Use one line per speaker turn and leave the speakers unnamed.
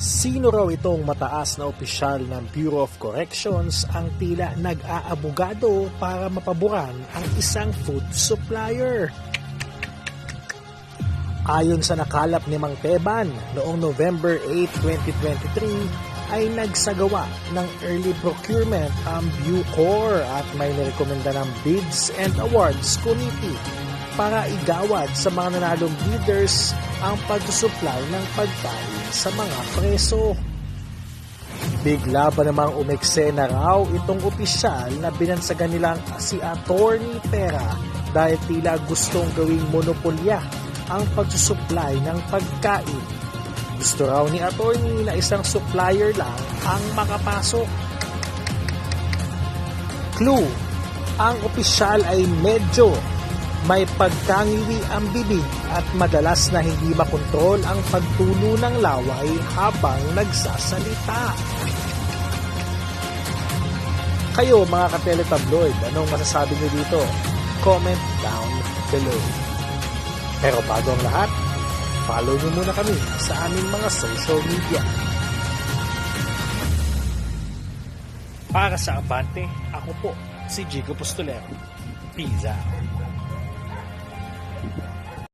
Sino raw itong mataas na opisyal ng Bureau of Corrections ang tila nag-aabogado para mapaboran ang isang food supplier? Ayon sa nakalap ni Mang Teban, noong November 8, 2023 ay nagsagawa ng early procurement ang Bucor at may nirekomenda ng Bids and Awards Committee para igawad sa mga nanalong bidders ang pagsusupply ng pagkain sa mga preso. Bigla ba namang umeksena raw itong opisyal na binansagan nilang si Attorney Pera dahil tila gustong gawing monopolya ang pagsusupply ng pagkain. Gusto raw ni Attorney na isang supplier lang ang makapasok. Clue, ang opisyal ay medyo may pagkangiwi ang bibig at madalas na hindi makontrol ang pagtulo ng laway habang nagsasalita. Kayo mga kateletabloid, anong masasabi niyo dito? Comment down below. Pero bago ang lahat, follow niyo muna kami sa aming mga social media. Para sa Abante, ako po si Jigo Pustolero. Peace out. Thank you.